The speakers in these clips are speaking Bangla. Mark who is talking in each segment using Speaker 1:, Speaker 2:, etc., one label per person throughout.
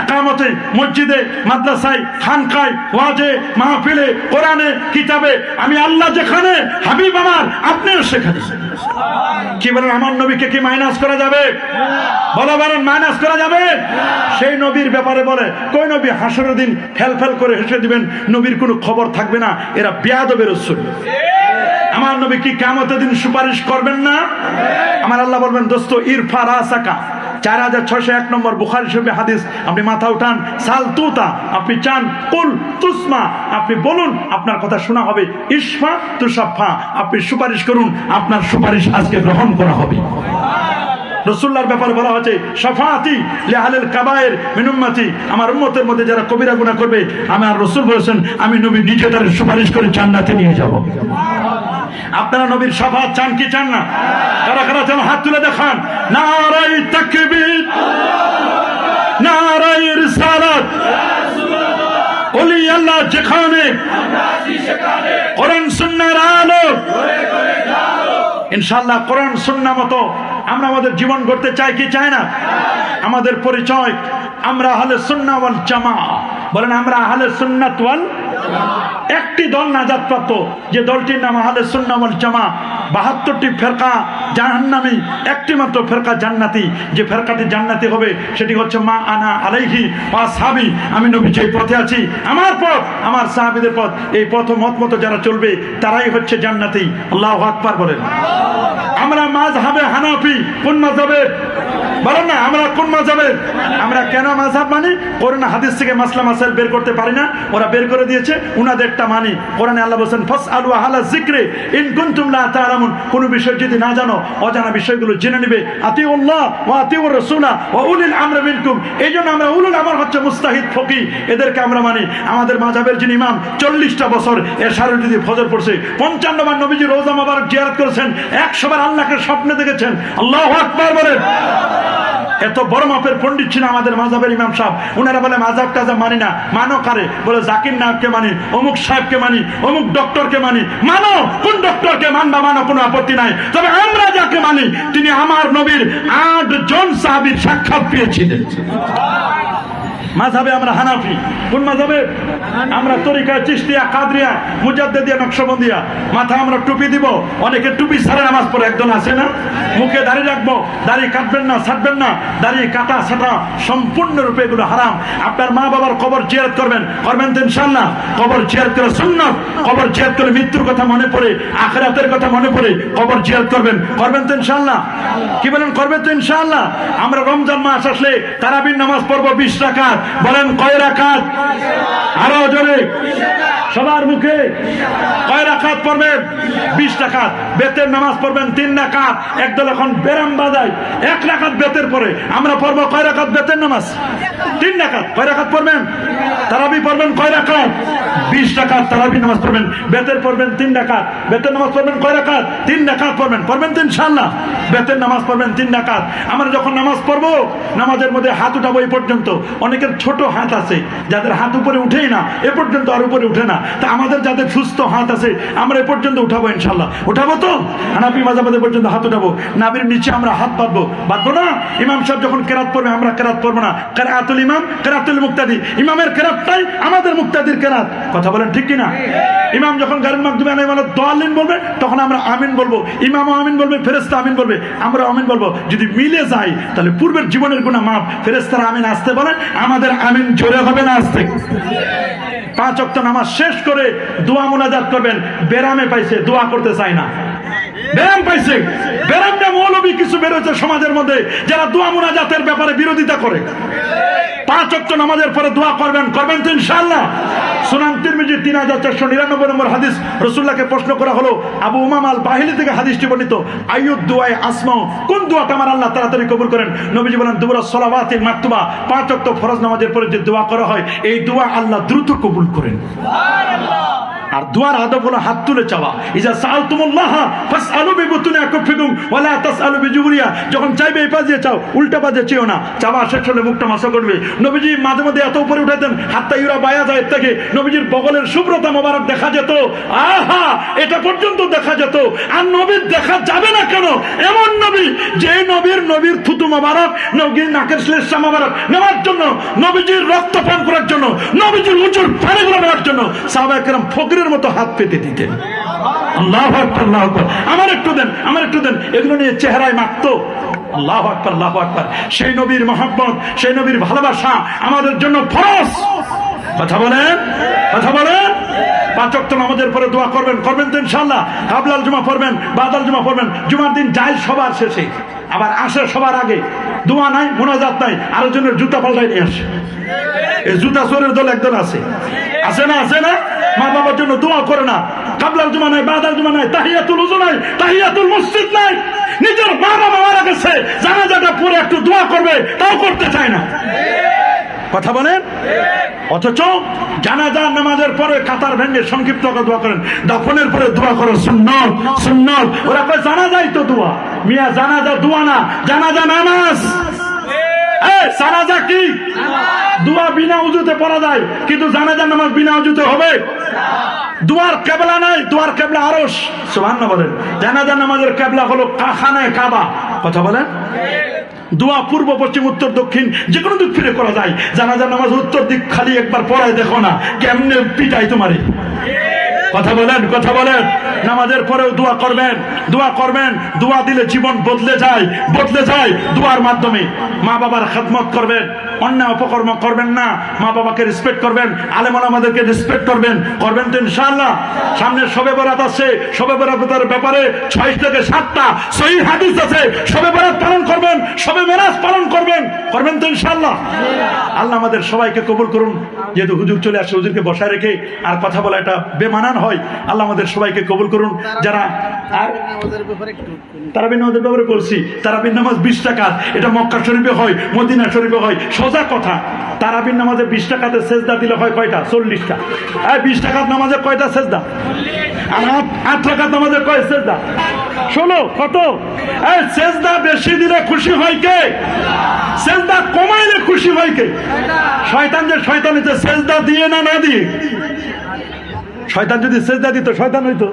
Speaker 1: একামতে মসজিদে, মাদ্রাসায়, খানকায়, ওয়াজে, মাহফিলে, কোরআনে, কিতাবে, আমি আল্লাহ যেখানে, হাবিব আমার, আপনিও সেখানে। কি বলেন, আমার নবীকে কি মাইনাস করা যাবে? বলো বলেন মাইনাস করা যাবে? সেই নবীর ব্যাপারে বলে, কই নবী, হাসরের দিন ফেল ফেল করে হেসে দিবেন, নবীর কোনো খবর থাকবে না, এরা বেয়াদবের রসুল আমার নবী কি কামতের দিন সুপারিশ করবেন না? আমার আল্লাহ বলবেন, দোস্ত, ইরফা রাসাকা। চার হাজার ছশো এক নম্বর বুখারি শরীফে হাদিস। আপনি মাথা উঠান, সাল তুতা, আপনি চান, কুল তুসমা, আপনি বলুন, আপনার কথা শোনা হবে। ইসফা তুষাফা আপনি সুপারিশ করুন, আপনার সুপারিশ আজকে গ্রহণ করা হবে। রসুল্লার ব্যাপারে বলা হচ্ছে সফাতি লেহালের কাবায়ের মিনুম্মাতি আমার উম্মতের মধ্যে যারা কবিরা গুণা করবে আমার রসুল বলেছেন, আমি নবী নিজে তাদের সুপারিশ করে জান্নাতে নিয়ে যাব। আপনারা নবীর সভা চান কি চান না? কারা কারা চান হাত তুলে দেখান নারাই তাকবীর নারাই রিসালাত। ওলি আল্লাহ যেখানে, কোরআন সুন্নাহর আলো। ইনশাআল্লাহ কোরআন সুন্নাহ মতো আমরা আমাদের জীবন গড়তে চাই কি চাই না? আমাদের পরিচয়, আমরা আহলে সুন্নাহ ওয়াল জামা বলেন, আমরা আহলে সুন্নাতওয়াল একটি দল নাজাত প্রাপ্ত যে দলটির নাম আহলে সুন্নাহ জামা বাহাত্তরটি ফেরকা জাহান্নামী একটি মাত্র ফেরকা জান্নাতি। যে ফেরকাটি জান্নাতি হবে, সেটি হচ্ছে মা আনা আলাইহি বা সাবি আমি নবী যে পথে আছি, আমার পথ, আমার সাহাবিদের পথ। এই পথ মত মতো যারা চলবে, তারাই হচ্ছে জান্নাতি। আল্লাহ আকবার বলেন। আমরা মাঝহাবে হানাফি, কোন মাঝহাবের বলেন না, আমরা কোন মাঝহাবের আমরা কেন মাঝহাব মানি? কোরআন হাদিস থেকে মাসলা মাসাইল বের করতে পারি না। ওরা বের করে দিয়েছে, উনাদেরটা মানি। কোরআনে আল্লাহ বলেন ফাস আলু আহালা জিক্রে ইন কুনতুম লা তাআলামুন। কোন বিষয় যদি না জানো, অজানা বিষয়গুলো জেনে নেবে। আতিউল্লাহ ওয়া আতিউর রাসূলা ওয়া উলিল আমর মিনকুম। এইজন্য আমরা উলুল আমর হচ্ছে মুস্তাহিদ ফকি এদেরকে আমরা মানি। আমাদের মাযহাবের যিনি ইমাম, চল্লিশটা বছর। এর সারা যদি ফজর পড়ছে। পঞ্চান্ন বার নবীজি রোজা মোবারক জিয়ারত করেছেন। একশো বার আল্লাহকে স্বপ্নে দেখেছেন। আল্লাহ আকবার বলেন। এত বড় মাপের পণ্ডিত ছিল আমাদের মাজাবের ইমাম সাহেব। ওনারা বলে মাজাব টাজাব মানি না, মানো কারে? বলে, জাকির নায়ককে মানি, অমুক সাহেবকে মানি, অমুক ডক্টরকে মানি। মানো, কোন ডক্টরকে মানবা, মানো, কোনো আপত্তি নাই। তবে আমরা যাকে মানি, তিনি আমার নবীর আট জন সাহাবীর সাক্ষাৎ পেয়েছিলেন। মাঝাবে আমরা হানাফি। কোন মাঝাবে আমরা তরিকা চিস্তিয়া কাদরিয়া মুজাদ্দিয়া নকশবন্দিয়া। মাথা আমরা টুপি দিব। অনেকে টুপি ছাড়া নামাজ পড়ে। একজন আছে না? মুখে দাড়ি রাখব। দাড়ি কাটবেন না ছাটবেন না। দাড়ি কাটা ছাটা সম্পূর্ণরূপে এগুলো হারাম। আপনার মা বাবার কবর জিয়ারত করবেন। করবেন তো ইনশাল্লাহ কবর জিয়ারত করে সুন্নত। কবর জিয়ারত করে মৃত্যুর কথা মনে পড়ে। আখরাতের কথা মনে পড়ে। কবর জিয়ারত করবেন। করবেন তো ইনশাল্লাহ কি বলেন? করবেন তো ইনশাল্লাহ আমরা রমজান মাস আসলে তারাবির নামাজ পড়ব বিশ রাকাত। বলেন কয় রাখাত আরও জোরে। সবার মুখে কয় রাকাত পড়বেন? বিশ রাকাত। বেতের নামাজ পড়বেন তিন রাকাত। একদল এখন বেরাম বাজায়। এক রাকাত বেতের পরে। আমরা পড়ব কয় রাকাত বেতের নামাজ? তিন রাকাত। কয় রাকাত পড়বেন? তারাবি পড়বেন কয় রাকাত? বিশ রাকাত তারাবি নামাজ পড়বেন। বেতের পড়বেন তিন রাকাত। বেতের নামাজ পড়বেন কয় রাকাত? তিন রাকাত পড়বেন। পড়বেন তো ইনশাআল্লাহ। বেতের নামাজ পড়বেন তিন রাকাত। আমরা যখন নামাজ পড়ব, নামাজের মধ্যে হাত উঠাবো এই পর্যন্ত। অনেকের ছোট হাত আছে, যাদের হাত উপরে উঠেই না, এ পর্যন্ত আর উপরে উঠে না। তা আমাদের যাদের সুস্থ হাত আছে, আমরা এ পর্যন্ত উঠাবো ইনশাল্লাহ উঠাবো তো? হানাফি মাঝাবাদের পর্যন্ত হাত উঠাবো। নাবির নিচে আমরা হাত বাঁধবো। বাঁধবো না? ইমাম সাহেব যখন কেরাত পড়বে, আমরা কেরাত পড়ব না। কেরাতুল ইমাম, কেরাতুল মুক্তাদি। ইমামের কেরাতটাই আমাদের মুক্তাদির কেরাত। কথা বলেন ঠিক কিনা? ইমাম যখন গাড়ির মাধ্যমে আনাই মানে দোয়ালিন বলবে, তখন আমরা আমিন বলব। ইমাম আমিন বলবে ফেরেস্তা আমিন বলবে। আমরা আমিন বলব। যদি মিলে যায়, তাহলে পূর্বের জীবনের কোনো মাপ ফেরেস্তারা আমিন আসতে বলেন, আমাদের আমিন জোরে হবে না আসতে। পাঁচ অক্ট নামাজ শেষ করে দোয়া মোনাজাত করবেন। বেরামে পাইছে, দোয়া করতে চায় না। বেরাম পাইছে। বেরাম না মৌলবী কিছু বেরোচ্ছে সমাজের মধ্যে, যারা দোয়া মোনাজাতের ব্যাপারে বিরোধিতা করে। পাঁচ অক্ট নামাজের পরে দোয়া করবেন করবেন তো ইনশাল্লাহ সুনান তিরমিজি তিন হাজার চারশো নিরানব্বই নম্বর হাদিস রসুল্লাহকে প্রশ্ন করা হলো, আবু উমাম আল বাহিলি থেকে হাদিসটি বর্ণিত আয়ুদ দুয়ায় আসমাও কোন দোয়াটা আমার আল্লাহ তাড়াতাড়ি কবুল করেন? নবীজি বলেন, দুবরা সলাবাতি মাতুমা পাঁচ অক্ট ফরজ নামাজের পরে যে দোয়া করা হয়, এই দোয়া আল্লাহ দ্রুত কবুল করেন। আর দুয়ার আদব হলো হাত তুলে চাওয়া। ইজা সাল তুমুল্লাহ ফাস আলু বিবুতুনে আকুফিকুম ওয়ালা তাস আলু যখন চাইবে এই দিয়ে চাও, উল্টা পাশে চেয়েও না। চাওয়া শেষ হলে মুখটা মাসা করবে। নবীজি মাঝে মধ্যে এত উপরে উঠাতেন হাতটা ইউরা বায়া যায় থেকে। নবীজির বগলের শুভ্রতা মোবারক দেখা যেত। আহা, এটা পর্যন্ত দেখা যেত। আর নবীর দেখা যাবে না কেন? এমন নবী, যে নবীর নবীর থুতু মোবারক, নবীর নাকের শ্লেষা মোবারক নেওয়ার জন্য, নবীজির রক্ত পান করার জন্য নেওয়ার জন্য মতো হাত পেতে দিতেন। আল্লাহ আকবার আল্লাহ আকবার। আমার একটু দেন, আমার একটু দেন। এগুলো নিয়ে চেহারায় আল্লাহ আকবার আল্লাহ আকবার। সেই নবীর সেই নবীর ভালোবাসা আমাদের জন্য ফরজ। কথা বলেন কথা বলেন। পাঁচ ওয়াক্ত নামাজের পরে দোয়া করবেন করবেন তো ইনশাল্লাহ কাবলাল জুমা পড়বেন, বাদাল জুমা পড়বেন। জুমার দিন যাই সবার শেষে। আবার আসে সবার আগে। দোয়া নাই, মোনাজাত নাই আরও জনের জুতা পাল্টাই নিয়ে আসে। এই জুতা চোরের দল একদল আছে। আছে না আছে না? মা বাবার জন্য দোয়া করে না। কাবলার জুমা নাই, বাদার জুমা নাই, তাহিয়াতুল উজু নাই, তাহিয়াতুল মসজিদ নাই। নিজের মা বাবা মারা গেছে, জানাজাটা পরে একটু দোয়া করবে, তাও করতে চায় না। কথা বলেন? অথচ জানাজা নামাজের পরে কাতার ভেঙে সংক্ষিপ্ত দোয়া করেন। দাফনের পরে দোয়া করো, সুন্নত সুন্নত। ওরা কয়, জানাজাই তো দোয়া। মিয়া, জানাজা দোয়া না, জানাজা নামাজ। কি? বিনা উজুতে যায়, কিন্তু নামাজ বিনা উজুতে হবে। দুয়ার কেবলা নাই, দুয়ার সুবহানাল্লাহ বলেন, জানাজা নামাজের কেবলা হলো কাখানায় কাবা। কথা বলেন? দোয়া পূর্ব, পশ্চিম, উত্তর, দক্ষিণ যে কোনো দিক ফিরে করা যায়। জানাজা নামাজ উত্তর দিক খালি একবার পড়ায় দেখো না, কেমনে পিটাই তোমারে। কথা বলেন কথা বলেন। নামাজের পরেও দোয়া করবেন দোয়া করবেন। দোয়া দিলে জীবন বদলে যায় বদলে যায় দোয়ার মাধ্যমে। মা বাবার খেদমত করবেন। অন্যায় অপকর্ম করবেন না। মা বাবাকে রেসপেক্ট করবেন আলেমন আমাদেরকে রেসপেক্ট করবেন করবেন তো ইনশাআল্লাহ। সামনে সবে বরাত আছে সবে বরাতের ব্যাপারে ছয় থেকে সাতটা সহি হাদিস আছে। সবে বরাত পালন করবেন সবে মেরাজ পালন করবেন করবেন তো ইনশাআল্লাহ। আল্লাহ আমাদের সবাইকে কবুল করুন। যেহেতু হুজুর চলে আসে, হুজুরকে বসায় রেখে আর কথা বলা এটা বেমানান হয়, আল্লাহ আমাদের সবাইকে কবুল করুন। যারা আর তারাবিন নামাজের ব্যাপারে বলছি তারাবিন নামাজ বিশ টাকা এটা মক্কা শরীফে হয়, মদিনা শরীফে হয় সোজা কথা, তারাবির নামাজে বিশ টাকাতে সেজদা দিলে হয় কয়টা? চল্লিশটা। আর বিশ টাকার নামাজে কয়টা সেজদা? আর আট টাকার নামাজে কয় সেজদা? ষোলো কত সেজদা বেশি দিলে খুশি হয় কে? সেজদা কমাইলে খুশি হয় কে? শয়তান যে শয়তান হচ্ছে সেজদা দিয়ে না না দিয়ে? শয়তান যদি সেজদা দিত শয়তান হইতো।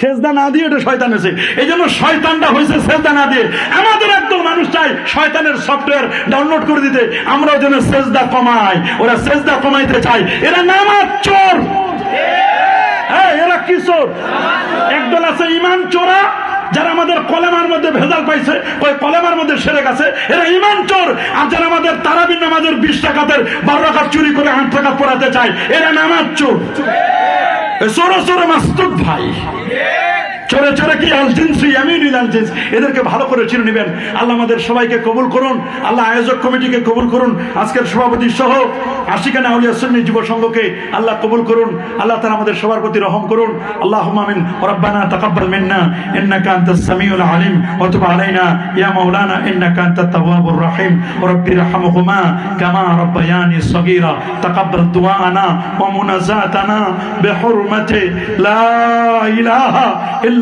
Speaker 1: সেজদা না দিয়ে ওটা শয়তান হয়েছে। এই জন্য শয়তানটা হয়েছে সেজদা না দিয়ে। আমাদের একদম মানুষ চাই শয়তানের সফটওয়্যার ডাউনলোড করে দিতে। আমরা ওই জন্য সেজদা কমাই। ওরা সেজদা কমাইতে চাই এরা নামাজ চোর। হ্যাঁ এরা কি চোর? একদল আছে ইমান চোরা যারা আমাদের কলেমার মধ্যে ভেজাল পাইছে ওই কলেমার মধ্যে সেরে গেছে এরা ইমান চোর। আর যারা আমাদের তারাবিন নামাজের বিশ টাকাতের বারো টাকা চুরি করে আট টাকা পড়াতে চায়। এরা নামাজ চোর। চোর চোরে মাস্তুদ ভাই। চোরে চোরে কি আলজিন্সি আমিনুল আলজিন্স? এদেরকে ভালো করে চিনে নেবেন। আল্লাহ আমাদের সবাইকে কবুল করুন। আল্লাহ আয়োজক কমিটিকে কবুল করুন। আজকের সভাপতি সহ আশিকানা আউলিয়া সুন্নি যুব সংঘকে আল্লাহ কবুল করুন। আল্লাহ তাআলা আমাদের সবার প্রতি রহম করুন। আল্লাহুম্মা আমিন। রব্বানা তাকাব্বাল মিন্না। ইন্নাকা আনতাস সামিউল আলিম। ওয়া তুব আলাইনা। ইয়া মাওলানা, ইন্নাকা আনতাত তাওয়াবুর রহিম। রব্বি রহমহুমা। কামা রব্বায়ানি সগীরা। তাকাব্বাল দুআনা ওয়া মুনাজাতানা। বিহুরমাতি লা ইলাহা